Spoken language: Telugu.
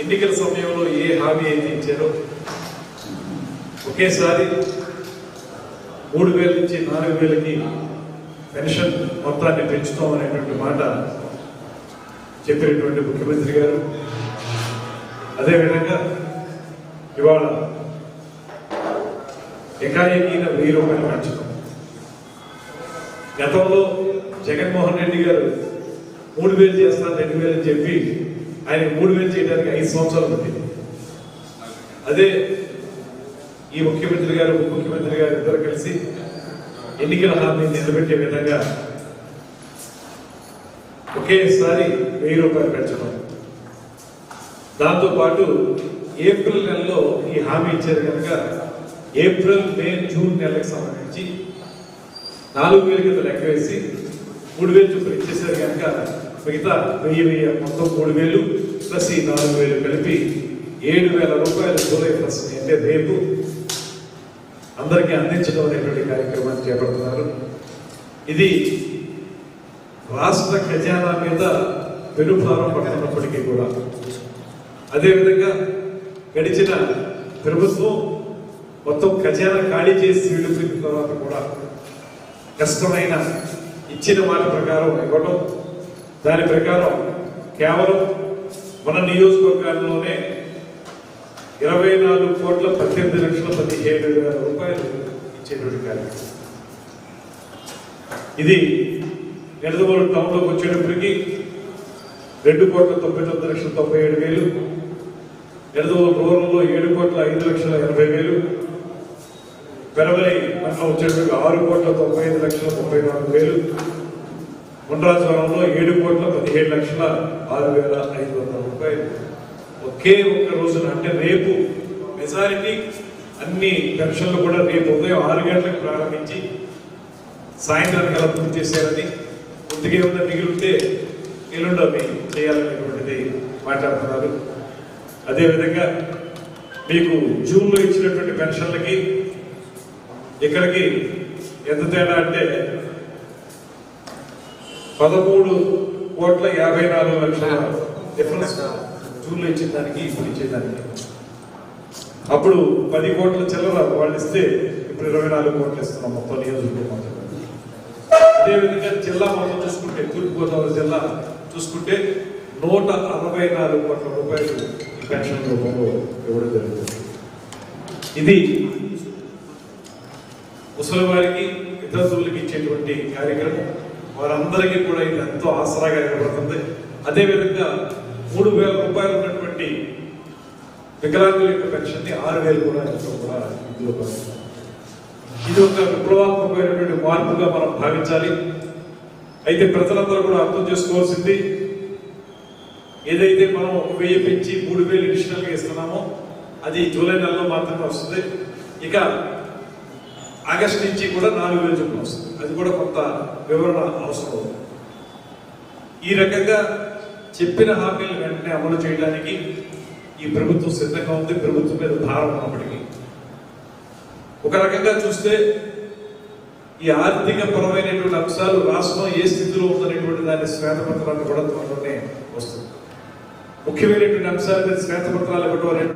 ఎన్నికల సమయంలో ఏ హామీ అయితే ఇచ్చారో ఒకేసారి మూడు వేల నుంచి నాలుగు వేలకి పెన్షన్ మొత్తాన్ని పెంచుతాం అనేటువంటి మాట చెప్పినటువంటి ముఖ్యమంత్రి గారు. అదేవిధంగా ఇవాళ ఎకాయకీన వెయ్యి రూపాయలు పెంచడం గతంలో జగన్మోహన్ రెడ్డి గారు మూడు వేలు చేస్తాను రెండు వేలు చెప్పి ఆయన మూడు వేలు చేయడానికి ఐదు సంవత్సరాలు ఉంది అదే ఈ ముఖ్యమంత్రి గారు ఉప ముఖ్యమంత్రి గారు ఇద్దరు కలిసి ఎన్నికల హామీని నిలబెట్టే విధంగా ఒకేసారి వెయ్యి రూపాయలు పెంచడం. దాంతో పాటు ఏప్రిల్ నెలలో ఈ హామీ ఇచ్చారు కనుక ఏప్రిల్ మే జూన్ నెలకు సంబంధించి నాలుగు వేల కింద లెక్క వేసి మూడు వేలు చొప్పున ఇచ్చేసారు కనుక మిగతా వెయ్యి వెయ్యి మొత్తం మూడు వేలు ప్లస్ ఈ నాలుగు వేలు కలిపి ఏడు వేల రూపాయలు జూలై ఫస్ట్ అంటే రేపు అందరికీ అందించడం అనేటువంటి కార్యక్రమాన్ని చేపడుతున్నారు. ఇది రాష్ట్ర ఖజానా మీద పెనుభారం పడుతున్నప్పటికీ కూడా. అదేవిధంగా గడిచిన ప్రభుత్వం మొత్తం ఖజానా ఖాళీ చేసి వెళ్ళిపోయిన తర్వాత కూడా కష్టమైన ఇచ్చిన మాట ప్రకారం ఇవ్వడం దాని ప్రకారం కేవలం మన నియోజకవర్గాల్లోనే ఇరవై నాలుగు కోట్ల పద్దెనిమిది లక్షల పదిహేడు వేల రూపాయలు ఇచ్చేటువంటి కార్యక్రమం. ఇది నిడదవోలు టౌన్లోకి వచ్చేటప్పటికి రెండు కోట్ల తొంభై తొమ్మిది లక్షల తొంభై ఏడు వేలు నిడదవోలు రూరంలో ఏడు కోట్ల ఐదు లక్షల ఎనభై వేలు పెరవలి మండలం వచ్చేటప్పటికి ఆరు కోట్ల తొంభై ఐదు లక్షల తొంభై నాలుగు వేలు ఉండ్రాజవరంలో ఏడు కోట్ల పదిహేడు లక్షల ఆరు వేల ఐదు వందల రూపాయలు. ఒకే ఒక్క రోజున అంటే రేపు మెజారిటీ అన్ని పెన్షన్లు కూడా రేపు ఉదయం ఆరు గంటలకు ప్రారంభించి సాయంత్రానికి అలా పూర్తి చేశారని ముందుగా ఏమన్నా మిగిలితే ఎల్లుండో అవి చేయాలనేటువంటిది మాట్లాడుతున్నారు అదేవిధంగా మీకు జూన్లో ఇచ్చినటువంటి పెన్షన్లకి ఇక్కడికి ఎంత తేడా అంటే పదమూడు కోట్ల యాభై నాలుగు లక్షల డిఫరెన్స్ జూన్లో ఇచ్చిన దానికి ఇప్పుడు ఇచ్చేదానికి. అప్పుడు పది కోట్ల చిల్లర వాళ్ళు ఇస్తే ఇప్పుడు ఇరవై నాలుగు కోట్లు ఇస్తున్నాం మొత్తం నియోజకవర్గం అదేవిధంగా జిల్లా మొత్తం చూసుకుంటే తూర్పుగోదావరి జిల్లా చూసుకుంటే నూట అరవై నాలుగు కోట్ల రూపాయలు ఈ పెన్షన్ రూపంలో ఇవ్వడం జరుగుతుంది. ఇది ముసలి వారికి విద్యార్థులకి ఇచ్చేటువంటి కార్యక్రమం. వారందరికీ కూడా ఇది ఎంతో ఆసరాగా ఏర్పడుతుంది అదేవిధంగా మూడు వేల రూపాయలు ఉన్నటువంటి వికలాంగుల యొక్క పెన్షన్ని ఆరు వేలు కూడా కూడా ఇందులో ఇది ఒక విప్లవాత్మకమైనటువంటి మార్పుగా మనం భావించాలి. అయితే ప్రజలందరూ కూడా అర్థం చేసుకోవాల్సింది ఏదైతే మనం ఒక వెయ్యి పెంచి మూడు వేలు అడిషనల్గా ఇస్తున్నామో అది జూలై నెలలో మాత్రమే వస్తుంది. ఇక ఆగస్ట్ నుంచి కూడా నాలుగు వేలు చొప్పున వస్తుంది. అది కూడా కొంత వివరణ అవసరం. ఈ రకంగా చెప్పిన హామీలు వెంటనే అమలు చేయడానికి ఈ ప్రభుత్వం సిద్ధంగా ఉంది. ప్రభుత్వం మీద భారం ఉన్నప్పటికీ. ఒక రకంగా చూస్తే ఈ ఆర్థిక పరమైనటువంటి అంశాలు రాష్ట్రం ఏ స్థితిలో ఉందనేటువంటి దాని శ్వేతపత్రాన్ని కూడా త్వరలోనే వస్తుంది ముఖ్యమైనటువంటి అంశాల మీద శ్వేతపత్రాలు ఇవ్వడం అనేది